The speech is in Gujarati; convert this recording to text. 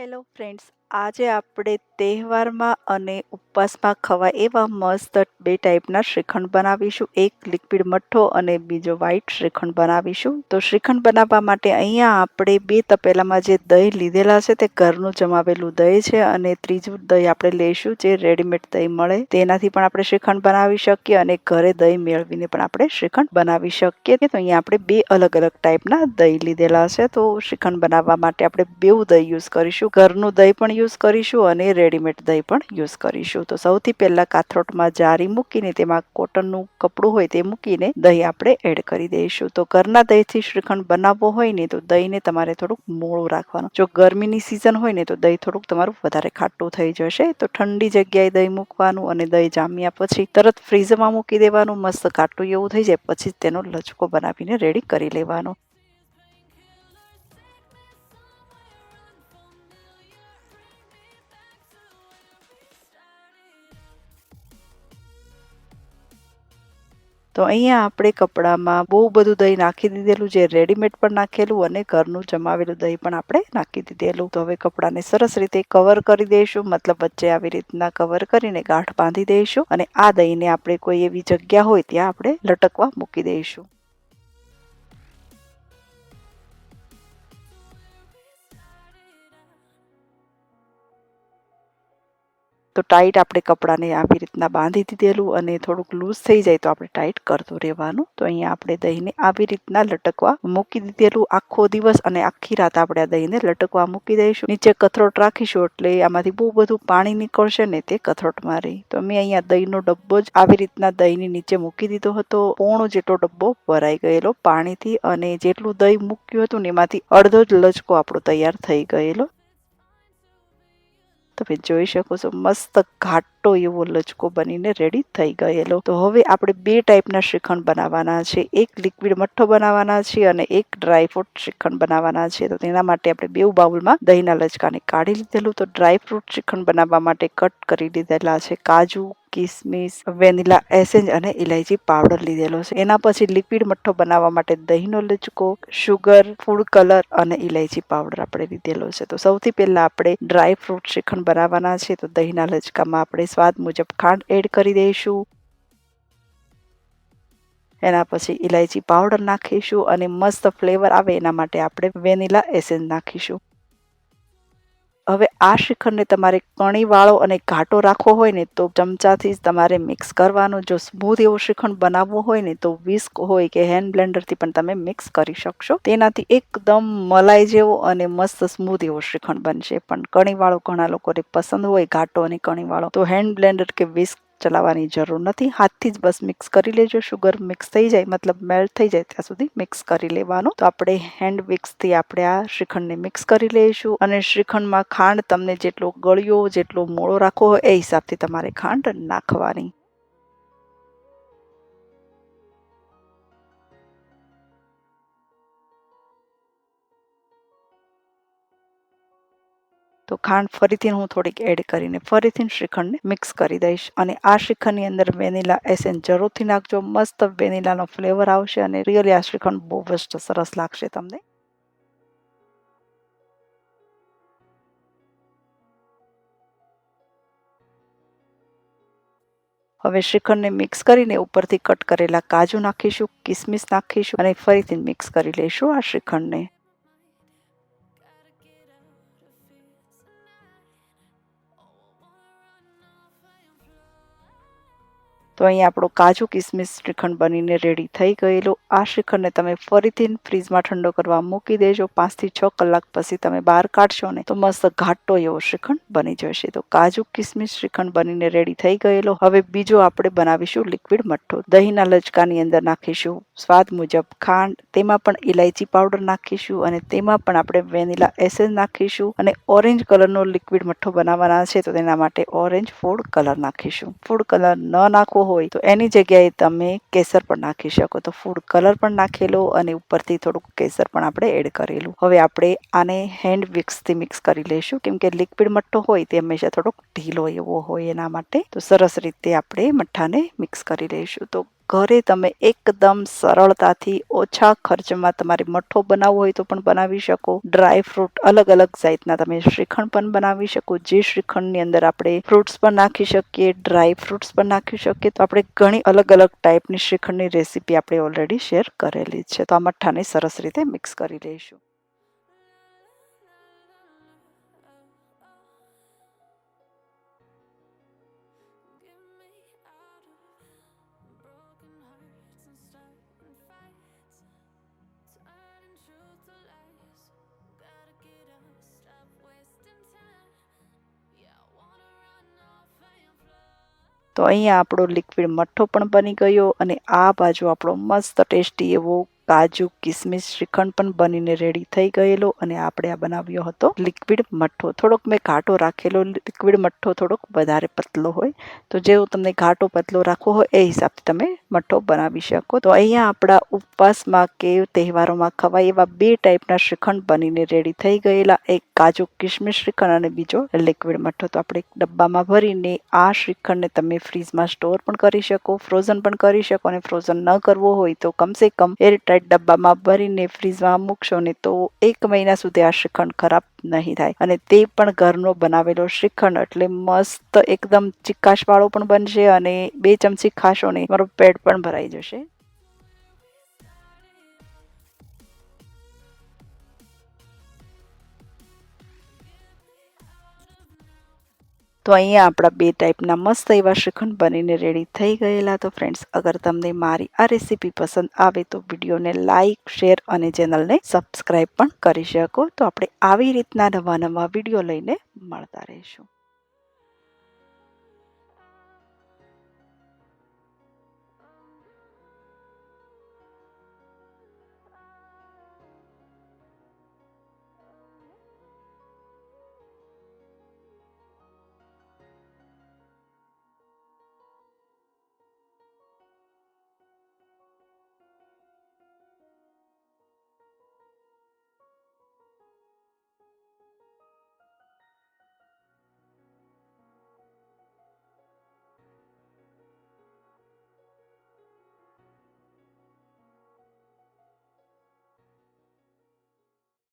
હેલો ફ્રેન્ડ્સ આજે આપણે તહેવારમાં અને ઉપવાસમાં ખવાય એવા મસ્ત બે ટાઈપના શ્રીખંડ બનાવીશું. એક લિક્વિડ મઠ્ઠો અને બીજો વ્હાઈટ શ્રીખંડ બનાવીશું. તો શ્રીખંડ બનાવવા માટે અહીંયા આપણે બે તપેલામાં જે દહીં લીધેલા છે તે ઘરનું જમાવેલું દહીં છે અને ત્રીજું દહીં આપણે લઈશું જે રેડીમેડ દહીં મળે. તેનાથી પણ આપણે શ્રીખંડ બનાવી શકીએ અને ઘરે દહીં મેળવીને પણ આપણે શ્રીખંડ બનાવી શકીએ. તો અહીંયા આપણે બે અલગ અલગ ટાઈપના દહીં લીધેલા છે. તો શ્રીખંડ બનાવવા માટે આપણે બેવું દહીં યુઝ કરીશું. ઘરનું દહીં પણ યુઝ કરીશું અને રેડીમેડ દહીં પણ યુઝ કરીશું. તો સૌથી પહેલાં કાથરોટમાં જારી મૂકીને તેમાં કોટનનું કપડું હોય તે મૂકીને દહીં આપણે એડ કરી દઈશું. તો ઘરના દહીંથી શ્રીખંડ બનાવવો હોય ને તો દહીંને તમારે થોડુંક મોળું રાખવાનું. જો ગરમીની સિઝન હોય ને તો દહીં થોડુંક તમારું વધારે ખાટું થઈ જશે. તો ઠંડી જગ્યાએ દહીં મૂકવાનું અને દહીં જામ્યા પછી તરત ફ્રીઝમાં મૂકી દેવાનું. મસ્ત ખાટું એવું થઈ જાય, પછી તેનો લચકો બનાવીને રેડી કરી લેવાનો. તો અહીંયા આપણે કપડામાં બહુ બધું દહીં નાખી દીધેલું, જે રેડીમેડ પણ નાખેલું અને ઘરનું જમાવેલું દહીં પણ આપણે નાખી દીધેલું. તો હવે કપડાને સરસ રીતે કવર કરી દઈશું, મતલબ વચ્ચે આવી રીતના કવર કરીને ગાંઠ બાંધી દઈશું અને આ દહીંને આપણે કોઈ એવી જગ્યા હોય ત્યાં આપણે લટકવા મૂકી દઈશું. તો ટાઈટ આપણે કપડાને આવી રીતના બાંધી દીધેલું અને થોડુંક લૂઝ થઈ જાય તો આપણે ટાઈટ કરતું રહેવાનું. તો અહીંયા આપણે દહીંને આવી રીતના લટકવા મૂકી દીધેલું. આખો દિવસ અને આખી રાત આપણે આ દહીંને લટકવા મૂકી દઈશું. નીચે કથરોટ રાખીશું એટલે આમાંથી બહુ બધું પાણી નીકળશે ને તે કથરોટમાં રહી. તો મેં અહીંયા દહીંનો ડબ્બો જ આવી રીતના દહીંની નીચે મૂકી દીધો હતો. પોણો જેટલો ડબ્બો ભરાઈ ગયેલો પાણીથી અને જેટલું દહીં મૂક્યું હતું ને એમાંથી અડધો જ લચકો આપણો તૈયાર થઈ ગયેલો. તમે જોઈ શકો છો, મસ્ત ઘાટો એવો લચકો બનીને રેડી થઈ ગયેલો. તો હવે આપણે બે ટાઈપના શ્રીખંડ બનાવવાના છે. એક લિક્વિડ મઠ્ઠો બનાવવાના છે અને એક ડ્રાયફ્રૂટ શ્રીખંડ બનાવવાના છે. તો તેના માટે આપણે બેઉ બાઉલમાં દહીંના લચકાને કાઢી લીધેલું. તો ડ્રાયફ્રૂટ શ્રીખંડ બનાવવા માટે કટ કરી લીધેલા છે. કાજુ કિસમિસ, વેનીલા, એસેન્જ અને ઇલાયચી પાવડર લીધેલો છે. એના પછી લિક્વિડ મઠ્ઠો બનાવવા માટે દહીંનો લચકો શુગર ફૂડ કલર અને ઇલાયચી પાવડર આપણે લીધેલો છે. તો સૌથી પહેલા આપણે ડ્રાય ફ્રૂટ શ્રીખંડ બનાવવાના છે. તો દહીંના લચકામાં આપણે સ્વાદ મુજબ ખાંડ એડ કરી દઈશું. એના પછી ઇલાયચી પાવડર નાખીશું અને મસ્ત ફ્લેવર આવે એના માટે આપણે વેનીલા એસેન્સ નાખીશું. હવે આ શ્રીખંડને તમારે કણીવાળો અને ઘાટો રાખવો હોય ને તો ચમચાથી જ તમારે મિક્સ કરવાનો. જો સ્મૂથ એવો શ્રીખંડ બનાવવો હોય ને તો વિસ્ક હોય કે હેન્ડ બ્લેન્ડરથી પણ તમે મિક્સ કરી શકશો. તેનાથી એકદમ મલાઈ જેવો અને મસ્ત સ્મૂથ એવો શ્રીખંડ બનશે. પણ કણીવાળો ઘણા લોકોને પસંદ હોય, ઘાટો અને કણીવાળો. તો હેન્ડ બ્લેન્ડર કે વિસ્ક ચલાવવાની જરૂર નથી. હાથથી જ બસ મિક્સ કરી લેજો. શુગર મિક્સ થઈ જાય, મતલબ મેલ્ટ થઈ જાય ત્યાં સુધી મિક્સ કરી લેવાનું. તો આપણે હેન્ડ વિક્સથી આપણે આ શ્રીખંડને મિક્સ કરી લઈશું અને શ્રીખંડમાં ખાંડ તમને જેટલો ગળ્યો, જેટલો મોળો રાખવો હોય એ હિસાબથી તમારે ખાંડ નાખવાની. તો ખાંડ ફરીથી હું થોડીક એડ કરીને ફરીથી શ્રીખંડને મિક્સ કરી દઈશ. અને આ શ્રીખંડની અંદર વેનીલા એસેન્સ જરૂરથી નાખજો. મસ્ત વેનીલાનો ફ્લેવર આવશે અને રિયલી આ શ્રીખંડ બહુ જ સરસ લાગશે તમને. હવે શ્રીખંડને મિક્સ કરીને ઉપરથી કટ કરેલા કાજુ નાખીશું, કિસમિસ નાખીશું અને ફરીથી મિક્સ કરી લઈશું આ શ્રીખંડને. તો અહીં આપણો કાજુ કિસમિસ શ્રીખંડ બનીને રેડી થઈ ગયેલો. આ શ્રીખંડને તમે ફરીથી ફ્રીજમાં ઠંડો કરવા મૂકી દેજો. પાંચથી છ કલાક પછી તમે બહાર કાઢશો ને તો મસ્ત ઘાટો એવો શ્રીખંડ બની જશે. તો કાજુ કિસમિસ શ્રીખંડ બનીને રેડી થઈ ગયેલો. હવે બીજો આપણે બનાવીશું લિક્વિડ મઠ્ઠો. દહીંના લચકાની અંદર નાખીશું સ્વાદ મુજબ ખાંડ, તેમાં પણ ઇલાયચી પાવડર નાખીશું અને તેમાં પણ આપણે વેનીલા એસેન્સ નાખીશું અને ઓરેન્જ કલરનો લિક્વિડ મઠ્ઠો બનાવવાના છે તો તેના માટે ઓરેન્જ ફૂડ કલર નાખીશું. ફૂડ કલર ન નાખવો હોય, તો એની જગ્યાએ તમે કેસર પણ નાખી શકો. તો ફૂડ કલર પણ નાખેલો અને ઉપરથી થોડુંક કેસર પણ આપણે એડ કરેલું. હવે આપણે આને હેન્ડ વિક્સથી મિક્સ કરી લઈશું. કેમ કે લિક્વિડ મઠ્ઠો હોય તે હંમેશા થોડોક ઢીલો એવો હોય એના માટે. તો સરસ રીતે આપણે મઠ્ઠાને મિક્સ કરી લઈશું. તો ઘરે તમે એકદમ સરળતાથી ઓછા ખર્ચમાં તમારે મઠ્ઠો બનાવવો હોય તો પણ બનાવી શકો. ડ્રાય ફ્રૂટ અલગ અલગ જાતના તમે શ્રીખંડ પણ બનાવી શકો. જે શ્રીખંડની અંદર આપણે ફ્રૂટ્સ પણ નાખી શકીએ ડ્રાય ફ્રૂટ્સ પણ નાખી શકીએ. તો આપણે ઘણી અલગ અલગ ટાઈપની શ્રીખંડની રેસીપી આપણે ઓલરેડી શેર કરેલી છે. તો આ મઠ્ઠાને સરસ રીતે મિક્સ કરી લઈશું. તો અહીંયા આપણો લિક્વિડ મઠ્ઠો પણ બની ગયો અને આ બાજુ આપણો મસ્ત ટેસ્ટી એવો કાજુ, કિસમિસ, શ્રીખંડ પણ બનીને રેડી થઈ ગયેલો અને આપણે આ બનાવ્યો હતો. લિક્વિડ મઠ્ઠો. થોડોક મેં ઘાટો રાખેલો. લિક્વિડ મઠ્ઠો થોડોક વધારે પતલો હોય. તો જેવો તમને ઘાટો પતલો રાખવો હોય એ હિસાબથી તમે મઠ્ઠો બનાવી શકો. તો અહીંયા આપણા ઉપવાસમાં કે તહેવારોમાં ખવાય એવા બે ટાઈપના શ્રીખંડ બનીને રેડી થઈ ગયેલા. એક કાજુ, કિસમિસ શ્રીખંડ અને બીજો લિક્વિડ મઠ્ઠો. તો આપણે એક ડબ્બામાં ભરીને આ શ્રીખંડને તમે ફ્રીજમાં સ્ટોર પણ કરી શકો ફ્રોઝન પણ કરી શકો અને ફ્રોઝન ન કરવો હોય તો કમસે કમ એર ડબ્બામાં ભરીને ફ્રીઝમાં મૂકશો ને તો એક મહિના સુધી આ શ્રીખંડ ખરાબ નહીં થાય. અને તે પણ ઘરનો બનાવેલો શ્રીખંડ એટલે મસ્ત એકદમ ચીકાશવાળો પણ બનશે અને બે ચમચી ખાશો ને મારું પેટ પણ ભરાઈ જશે. તો અહીંયા આપણા બે ટાઈપના મસ્ત એવા શ્રીખંડ બનીને રેડી થઈ ગયેલા. તો ફ્રેન્ડ્સ અગર તમને મારી આ રેસીપી પસંદ આવે તો વિડીયોને લાઇક શેર અને ચેનલને સબસ્ક્રાઈબ પણ કરી શકો. તો આપણે આવી રીતના નવા નવા વીડિયો લઈને મળતા રહીશું.